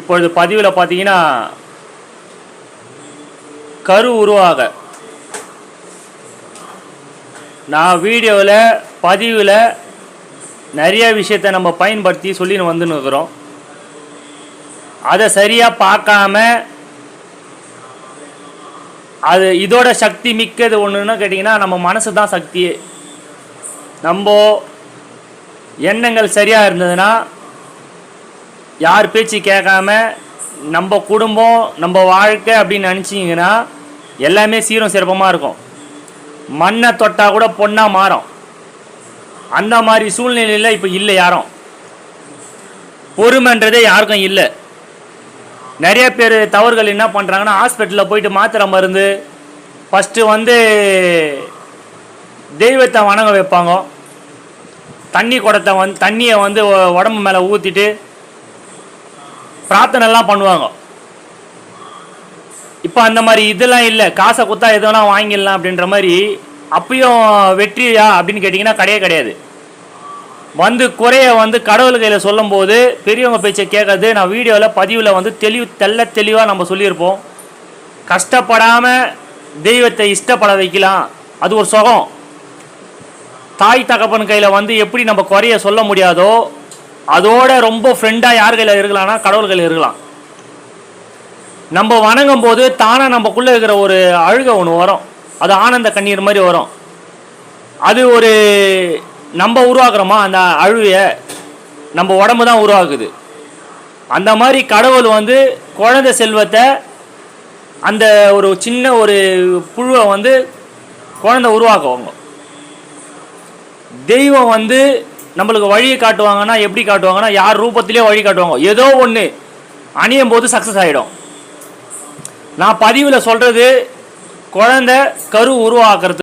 இப்பொழுது பதிவில் பார்த்தீங்கன்னா கரு உருவாக. நான் வீடியோவில் பதிவில் நிறைய விஷயத்தை நம்ம பயன்படுத்தி சொல்லின்னு வந்துன்னு இருக்கிறோம். அதை சரியாக பார்க்காம அது இதோட சக்தி மிக்கது ஒன்றுன்னு கேட்டிங்கன்னா நம்ம மனசு தான் சக்தியே நம்ம எண்ணங்கள் சரியாக இருந்ததுன்னா யார் பேச்சு கேட்காம நம்ம குடும்பம் நம்ம வாழ்க்கை அப்படின்னு நினச்சிங்கன்னா எல்லாமே சீரும் சிறப்பமாக இருக்கும். மண்ணை தொட்டால் கூட பொண்ணாக மாறும். அந்த மாதிரி சூழ்நிலையில் இப்போ இல்லை யாரும். பொறுமைன்றதே யாருக்கும் இல்லை. நிறைய பேர் தவறுகள் என்ன பண்ணுறாங்கன்னா ஹாஸ்பிட்டலில் போயிட்டு மாத்திரை மருந்து ஃபஸ்ட்டு வந்து தெய்வத்தை வணங்க வைப்பாங்க. தண்ணி குடத்தை வந்து தண்ணியை வந்து உடம்பு மேலே ஊற்றிட்டு பிரார்த்தனைலாம் பண்ணுவாங்க. இப்போ அந்த மாதிரி இதெல்லாம் இல்லை. காசை குத்தா வேணால் வாங்கிடலாம் அப்படின்ற மாதிரி அப்பயும் வெற்றியா அப்படின்னு கேட்டிங்கன்னா கிடையவே கிடையாது. வந்து குறைய வந்து கடவுள் கையில் சொல்லும்போது பெரியவங்க பேச்சை கேட்கறது நான் வீடியோவில் பதிவில் வந்து தெளிவு தெள்ள தெளிவாக நம்ம சொல்லியிருப்போம். கஷ்டப்படாமல் தெய்வத்தை இஷ்டப்பட வைக்கலாம். அது ஒரு சுகம். தாய் தகப்பன் கையில் வந்து எப்படி நம்ம குறைய சொல்ல முடியாதோ அதோட ரொம்ப ஃப்ரெண்டாக யார் கையில் இருக்கலாம்னா கடவுள் கையில் இருக்கலாம். நம்ம வணங்கும் போது தானாக நம்மக்குள்ளே இருக்கிற ஒரு அழுகை ஒன்று வரும். அது ஆனந்த கண்ணீர் மாதிரி வரும். அது ஒரு நம்ம உருவாக்குறோமா? அந்த அழுவைய நம்ம உடம்பு தான் உருவாக்குது. அந்த மாதிரி கடவுள் வந்து குழந்தை செல்வத்தை அந்த ஒரு சின்ன ஒரு புழுவை வந்து குழந்தை உருவாக்குவாங்க தெய்வம் வந்து நம்மளுக்கு வழியை காட்டுவாங்கன்னா எப்படி காட்டுவாங்கன்னா யார் ரூபத்திலே வழி காட்டுவாங்க? ஏதோ ஒன்று அணியும் போது சக்ஸஸ் ஆகிடும் நான் பதிவில் சொல்கிறது குழந்தை கரு உருவாக்குறது